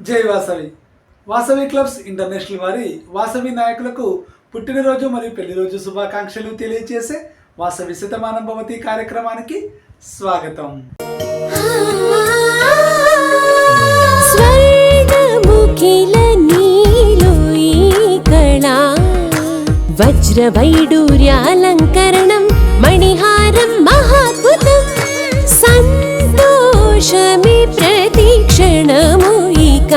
జై Vasavi. Vasavi clubs international వారి వాసవి నాయకులకు పుట్టినరోజు మరియు పెళ్ళి రోజు శుభాకాంక్షలు తెలియజేసే వాసవి శతమానం భవతి కార్యక్రమానికి స్వాగతం. స్వర్ణముఖిల నీలో మణిహా ప్రతి ప్రతిక్షణము ఇక.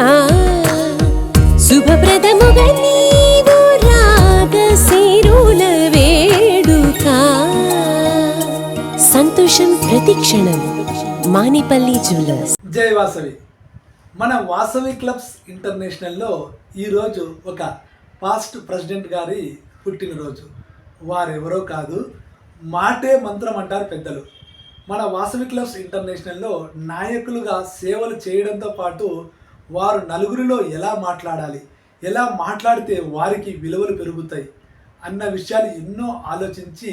శుభప్రదముగా నీవు రాగ శిరుల వేడుక. సంతోషం ప్రతిక్షణం మానిపల్లి జ్యువెలర్స్. జై వాసవి. మన వాసవి క్లబ్స్ ఇంటర్నేషనల్లో ఈరోజు ఒక పాస్ట్ ప్రెసిడెంట్ గారి పుట్టినరోజు. వారెవరో కాదు మాటే మంత్రం అంటారు పెద్దలు. మన వాసవి క్లబ్స్ ఇంటర్నేషనల్లో నాయకులుగా సేవలు చేయడంతో పాటు వారు నలుగురిలో ఎలా మాట్లాడాలి ఎలా మాట్లాడితే వారికి విలువలు పెరుగుతాయి అన్న విషయాలు ఎన్నో ఆలోచించి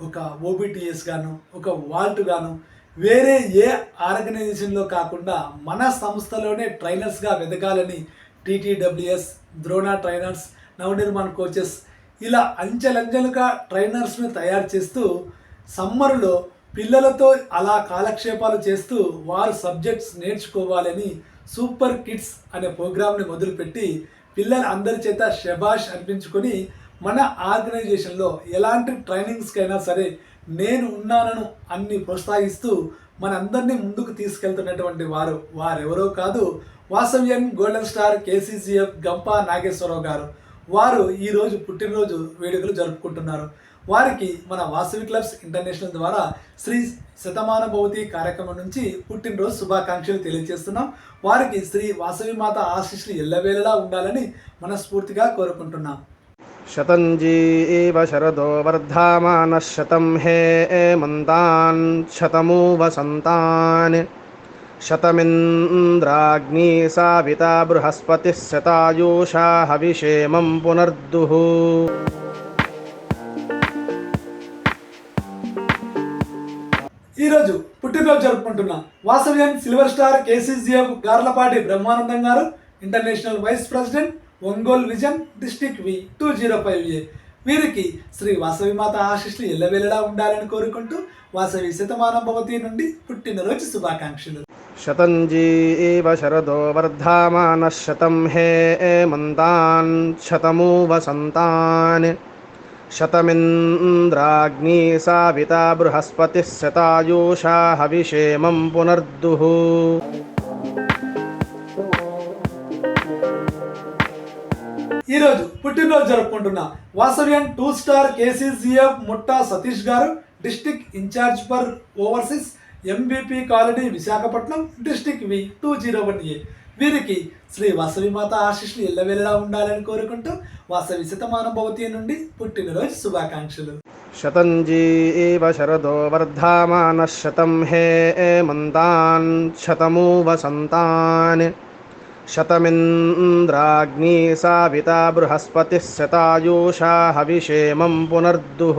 ఒక ఓబిటిఎస్ గాను ఒక వాల్ట్ గాను వేరే ఏ ఆర్గనైజేషన్లో కాకుండా మన సంస్థలోనే ట్రైనర్స్గా వెతకాలని TTWS Drona trainers Navnirman coaches ఇలా అంచెలంచెలుగా ట్రైనర్స్ని తయారు చేస్తూ సమ్మర్లో పిల్లలతో అలా కాలక్షేపాలు చేస్తూ వారు సబ్జెక్ట్స్ నేర్చుకోవాలని సూపర్ కిడ్స్ అనే ప్రోగ్రామ్ని మొదలుపెట్టి పిల్లల అందరి చేత షబాష్ అనిపించుకొని మన ఆర్గనైజేషన్లో ఎలాంటి ట్రైనింగ్స్కైనా సరే నేను ఉన్నానను అన్ని ప్రోత్సహిస్తూ మనందరినీ ముందుకు తీసుకెళ్తున్నటువంటి వారు వారెవరో కాదు Vasavyan golden star KCCF Gampa Nageswararao garu. వారు ఈరోజు పుట్టినరోజు వేడుకలు జరుపుకుంటున్నారు. వారికి మన వాసవి క్లబ్స్ ఇంటర్నేషనల్ ద్వారా శ్రీ శతమానుభవతి కార్యక్రమం నుంచి పుట్టినరోజు శుభాకాంక్షలు తెలియజేస్తున్నాం. వారికి శ్రీ వాసవి మాత ఆశీస్సులు ఎల్లవేళలా ఉండాలని మనస్ఫూర్తిగా కోరుకుంటున్నాం. శతంజీ శరదో వర్ధమాన శతం హే మంతాన్ శతమూ వసంతాన్ శతమింద్రాగ్ని సావిత బృహస్పతి శతాయూషా హవిషేమం పునర్దుహూ ఈరోజు పుట్టినరోజు జరుపుకుంటున్న Vasavyam silver star KCGF Garlapati Brahmanandam garu international vice president Ongole vision district V two zero five A. వీరికి శ్రీ వాసవిమాత ఆశిష్లు ఎల్లవెల్లలా ఉండాలని కోరుకుంటూ వాసవి శతమాన భవతి నుండి పుట్టినరోజు శుభాకాంక్షలు. శతంజీ శరదో వర్ధమాన శతం హే మంతాన్ శతమూ వసంతాన్ शतमिन्द्राग्नी साविता बृहस्पतिः शतायुषा हविषेमं पुनर्दुः ఈరోజు పుట్టినరోజు జరుపుకుంటున్న వాసవ్యన్ two star KCCF Mutta Satish గారు district incharge for overseas MBP colony Visakhapatnam district V two zero one A వీరికి శ్రీ వసవిమాత ఆశీస్సులు ఎల్లవెల్లలా ఉండాలని కోరుకుంటూ వాసవి శతమానుభవతి నుండి పుట్టినరోజు శుభాకాంక్షలు. శతంజీ శరదో వర్ధమాన శతం హే మంతాన్ శతమూ వసంతాన్ శతమింద్రాగ్ని సావిత బృహస్పతి శతాయూషా హవిషేమం పునర్దుః.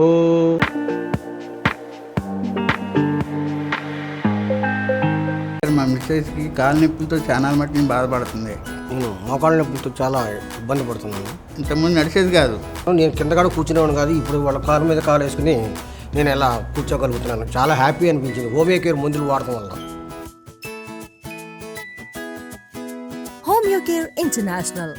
మిస్సెస్కి కాలు నొప్పులతో చాలా మట్టి బాధపడుతుంది. నేను మోకాళ్ళ నొప్పులతో చాలా ఇబ్బంది పడుతున్నాను. ఇంతకుముందు నడిచేది కాదు. నేను కింద కూడా కూర్చునేవాడు కాదు ఇప్పుడు వాళ్ళ కాలు మీద కాలు వేసుకుని నేను ఎలా కూర్చోగలుగుతున్నాను. చాలా హ్యాపీ అనిపించింది. హోమియో కేర్ మందులు వాడటం వల్ల. Home Care International.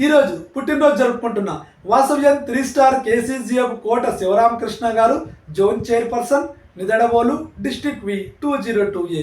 ఈరోజు పుట్టినరోజు జరుపుకుంటున్న Vasavyan three star KCGF Kota Sivaramakrishna garu zone chairperson Nidadavolu district V two zero two A.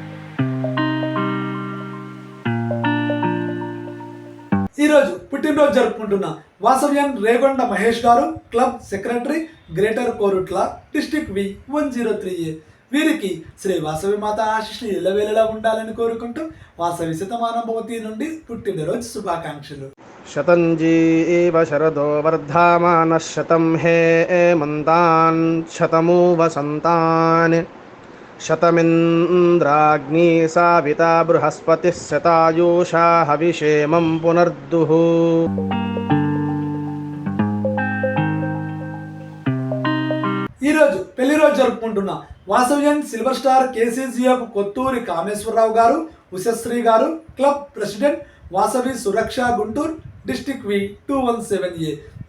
ఈరోజు పుట్టినరోజు జరుపుకుంటున్న Vasavyan Regonda Mahesh garu club secretary greater Korutla district V one zero three A. వీరికి శ్రీ వాసవి మాత ఆశిష్లు ఇళ్ళవేళలా ఉండాలని కోరుకుంటూ వాసవి శతమానభవతి నుండి పుట్టినరోజు శుభాకాంక్షలు. శతంజీ శరదో వర్ధామాన శతం హే మంతాన్ శతమూ వసంతాన్ శతమింద్రాగ్నీ సావితా బృహస్పతి శతాయూషా హవిషేమం పునర్దుః. ఈరోజు పెళ్ళి రోజు జరుపుకుంటున్న Vasavyan silver star KCGF Kotturi Kameswararao garu Ushasri garu club president Vasavi Suraksha Guntur district V two one seven A.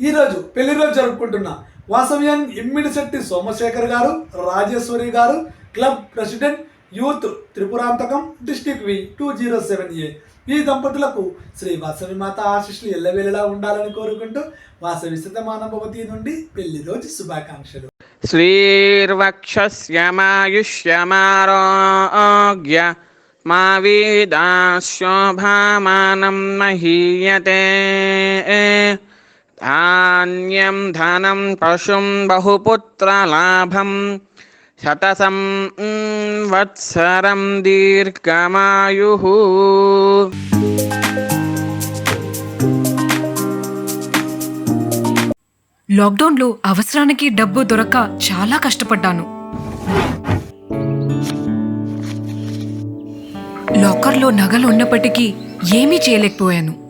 ఈరోజు పెళ్ళి రోజు జరుపుకుంటున్న వాసవ్యాన్ Immidisetti Somasekhar garu Rajeswari garu club president youth Tripurantakam district V two zero seven A. ఈ దంపతులకు శ్రీ వాసవి మాత ఆశిష్లు ఎల్లవేళలా ఉండాలని కోరుకుంటూ వాసవి శతమానభవతి నుండి పెళ్ళి రోజు శుభాకాంక్షలు. శ్రీర్వక్షమాయుష్యమారోగ్య మా వీదాశోభామానం మహీయతే. ధాన్యం ధనం పశుం బహుపుత్రలాభం శతసం వత్సరం దీర్ఘమాయు లాక్డౌన్లో అవసరానికి డబ్బు దొరక్క చాలా కష్టపడ్డాను. లాకర్లో నగలు ఉన్నప్పటికీ ఏమీ చేయలేకపోయాను.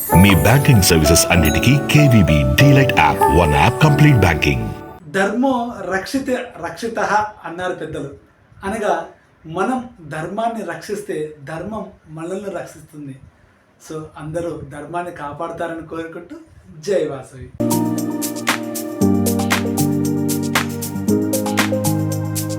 మీ బ్యాంకింగ్ సర్వీసెస్ అన్నిటికీ KVB DLite app. One app complete banking ధర్మో రక్షిత రక్షిత అన్నారు పెద్దలు. అనగా మనం ధర్మాన్ని రక్షిస్తే ధర్మం మనల్ని రక్షిస్తుంది. సో అందరూ ధర్మాన్ని కాపాడుతారని కోరుకుంటూ జై వాసవి.